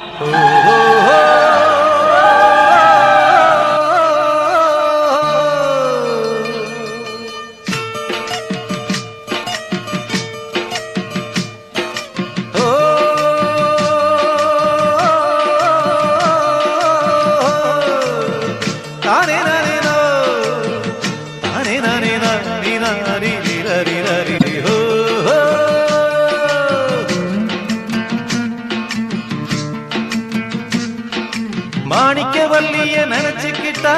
嗯 மாணிக்க வல்லிய நினைச்சுக்கிட்டா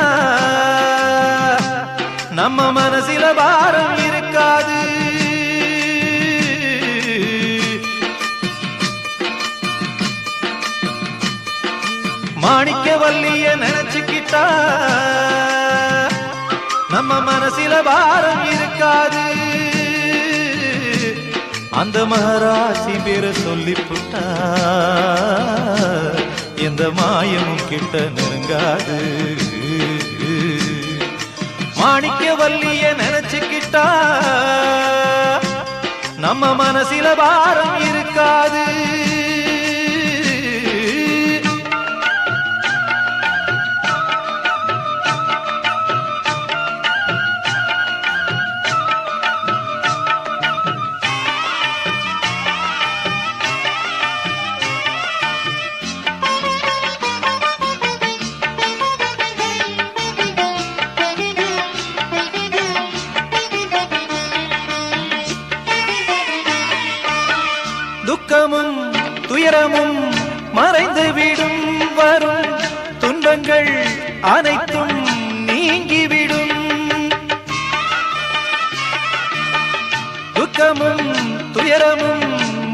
நம்ம மனசில பாரம் இருக்காது. மாணிக்க வல்லிய நினைச்சுக்கிட்டா நம்ம மனசில பாரம் இருக்காது. அந்த மகராசி பேரை சொல்லிப்பட்டா எந்த மாயமும் கிட்ட நெருங்காது. மாணிக்க வல்லிய நினைச்சுக்கிட்டா நம்ம மனசில பாரம் இருக்காது. அனைத்தும் நீங்கிவிடும். துக்கமும் துயரமும்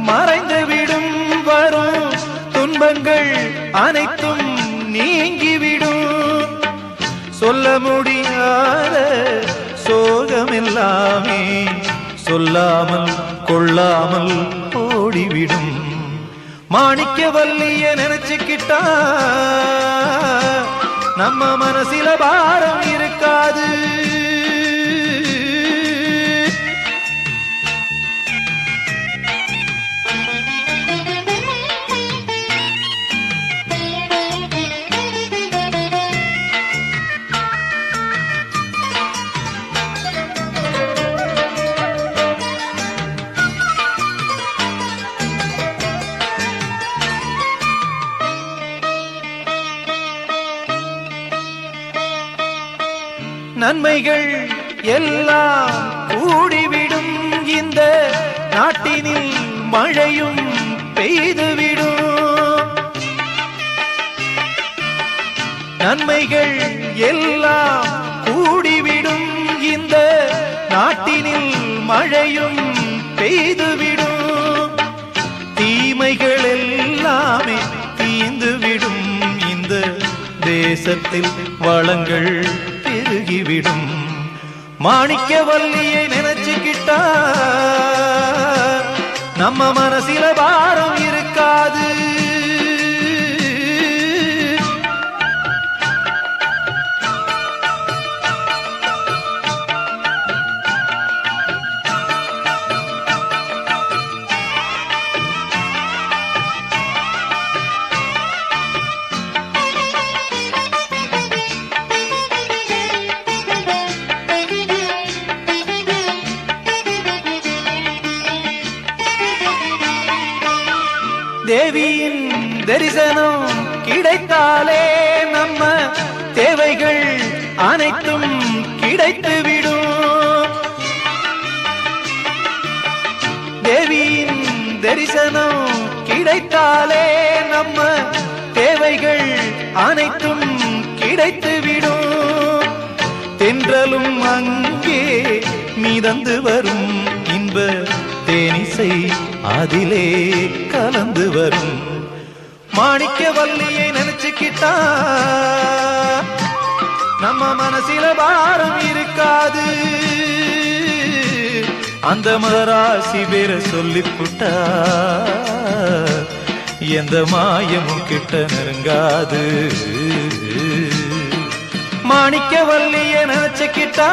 மறைந்துவிடும். வரும் துன்பங்கள் அனைத்தும் நீங்கிவிடும். சொல்ல முடியாத சோகமில்லாமே சொல்லாமல் கொள்ளாமல் ஓடிவிடும். மாணிக்க வல்லிய நினைச்சுக்கிட்டா நம்ம மனசில பாரம் இருக்காது. நன்மைகள் எல்லாம் கூடிவிடும். இந்த நாட்டினில் மழையும் பெய்துவிடும். நன்மைகள் எல்லாம் கூடிவிடும். இந்த நாட்டினில் மழையும் பெய்துவிடும். தீமைகள் எல்லாமே தீந்துவிடும். இந்த தேசத்தில் வளங்கள் பெருகிவிடும் மாணிக்க வல்லியை நினைச்சுக்கிட்டா நம்ம மனசில பாரம் இருக்காது. அனைத்தும் கிடைத்துவிடும். தேவியின் தரிசனம் கிடைத்தாலே நம்ம தேவைகள் அனைத்தும் கிடைத்துவிடும். தென்றலும் அங்கே மீதந்து வரும் இன்ப தேனிசை அதிலே கலந்து வரும். மாணிக்க வல்லியை நினைச்சுக்கிட்டா நம்ம மனசில பாரம் இருக்காது. அந்த மகராசி பேர சொல்லிப்புட்டா எந்த மாயமும் கிட்ட நெருங்காது. மாணிக்க வள்ளிய நினைச்சுக்கிட்டா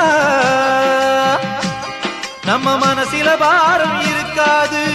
நம்ம மனசில பாரம் இருக்காது.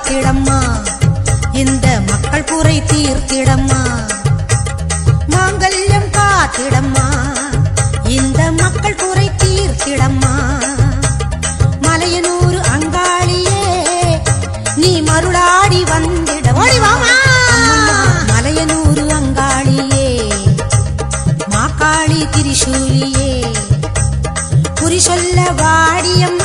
பார்த்திடம்மா இந்த மக்கள் குறை தீர்த்திடம்மா. மாங்கல்யம் காத்திடம்மா. இந்த மக்கள் குறை தீர்த்திடம்மா. மலையனூர் அங்காளியே நீ மருளாடி வந்திட மலையனூர் அங்காளியே மாக்காளி திரிசூலியே. குறி சொல்ல வாடியம்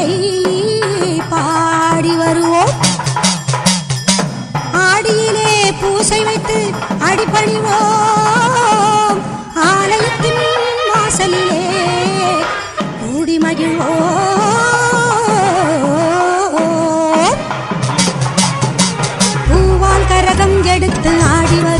பாடலை பாடி வருவோம். ஆடியிலே பூசை வைத்து அடிப்பணிவோம் ஆலயத்தின் வாசலிலே கூடி மகிழ்வோம். பூவால் கரகம் எடுத்து ஆடி வரும்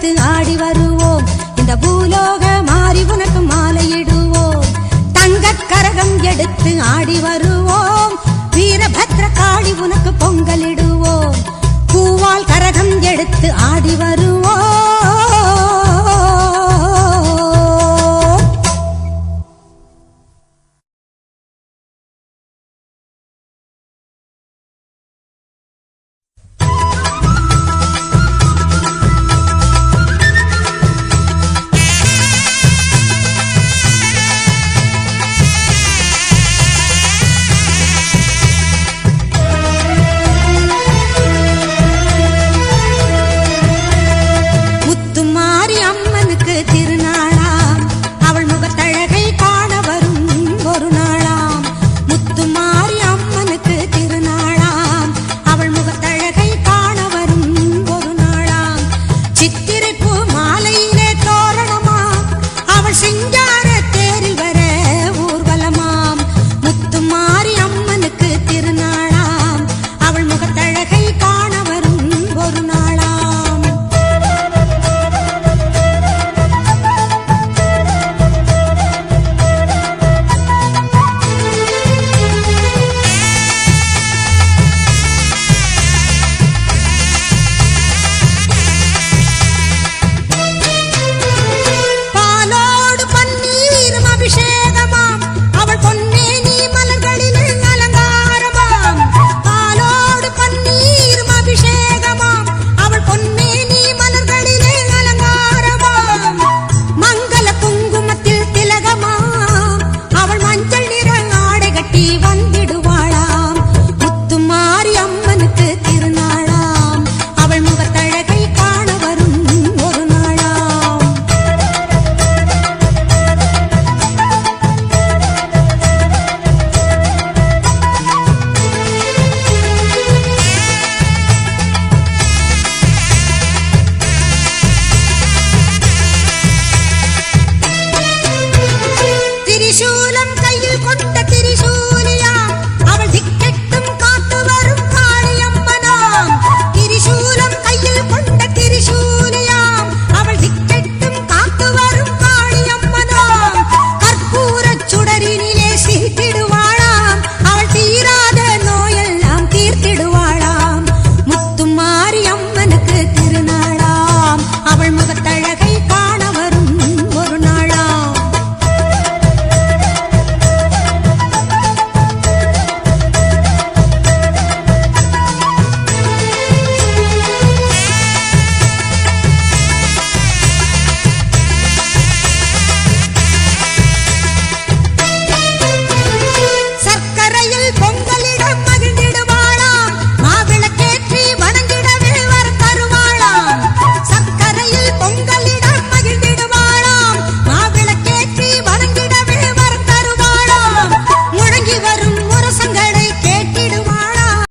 கரகம் எடுத்து ஆடி வருவோம். இந்த பூலோக மாறி உனக்கு மாலையிடுவோம். தங்க கரகம் எடுத்து ஆடி வருவோம். வீரபத்ர காளி உனக்கு பொங்கலிடுவோம். பூவால் கரகம் எடுத்து ஆடி வருவோம்.